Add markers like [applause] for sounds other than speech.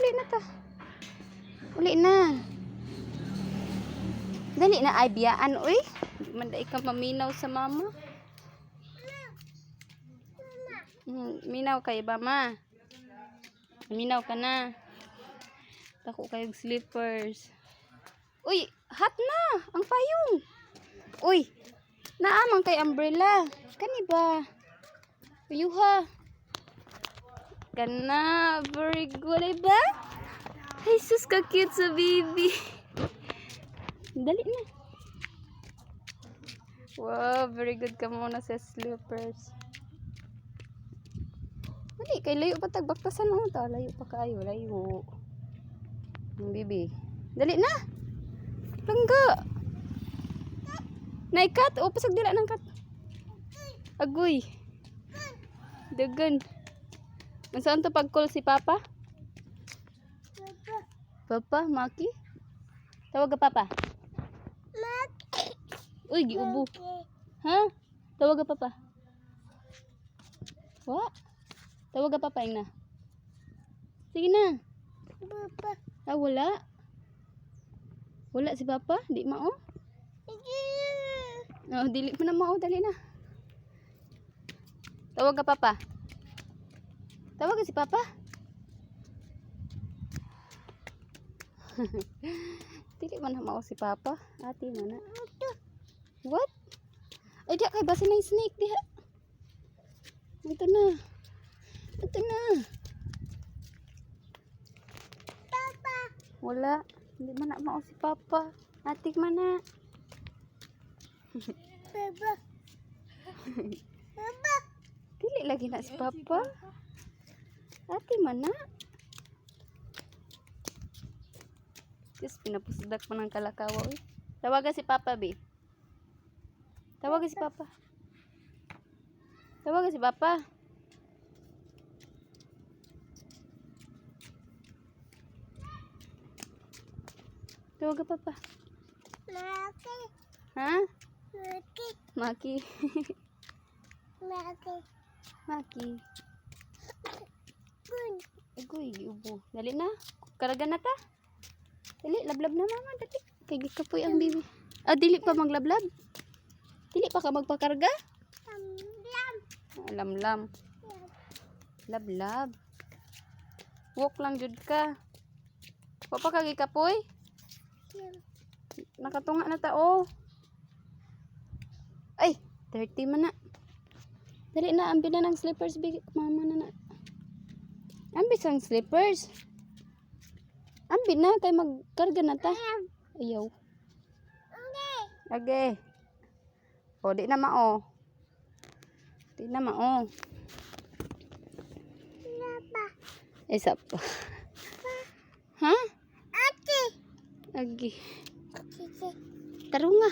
uli na ta. Uli na. Dali na ay biyaan, uy. Di man dai ka maminaw sa mama. Hmm, minaw kay ba, ma? Minaw ka na. Tako kayong slippers. Uy, hot na! Ang payong! Uy, naamang kay umbrella. Kani ba? Uyuha. Kana, very good, ay ba? Ay, sus, ka-cute sa baby. Dali na. Wow, very good ka muna sa slippers. Dali, kay layo pa tagbaktasan mo ta. Layo pa kayo, layo. Ang bibi. Dali na. Langga. Naikat. O, pasag dila ng kat. Agoy. Dagan. Saan to pag-call si Papa? Papa, Maki? Tawag ka Papa. Uy, giubo. Ha? Tawag ka Papa. Wa? Tawag ka Papa, ing na. Sige na. Ah, wala. Wala si Papa? Di mao? Oh, dili mo na mao, dali na. Tawag ka Papa. Tawag ka si Papa. dili man mao si Papa. Ate mo na. What? Ay, di kay basi na yung snake diha. Ito na. Ito na. Wala. Hindi man na mao si Papa. Atik man na. Dili lagi na si Papa. Ate man na. Diyos, pinapusdak mo ng kalakawa. Uy. Tawagan si Papa, B. Tawagan si Papa. Tawagan si Papa. Tawagan Papa. Ha? Maki. Maki. [laughs] Agoy, ubo. Dali na. Karaga na ta. Dali, lablab na mama. Dali. Kay gikapoy ang bibi. Ah, dili pa maglablab. Dili pa ka magpakarga. Ah, lamlam. Lablab. Walk lang jud ka. Wa pa ka gikapoy. Nakatunga na ta oh. Ay, 30 man na. Dali na, ambi na ng slippers. Big, mama na na. Ambi sang slippers. Ambi na, kay magkarga na ta. Ayaw. Okay. O, di na mao. Di na mao. Isa pa. Ha? Agi. Tarunga.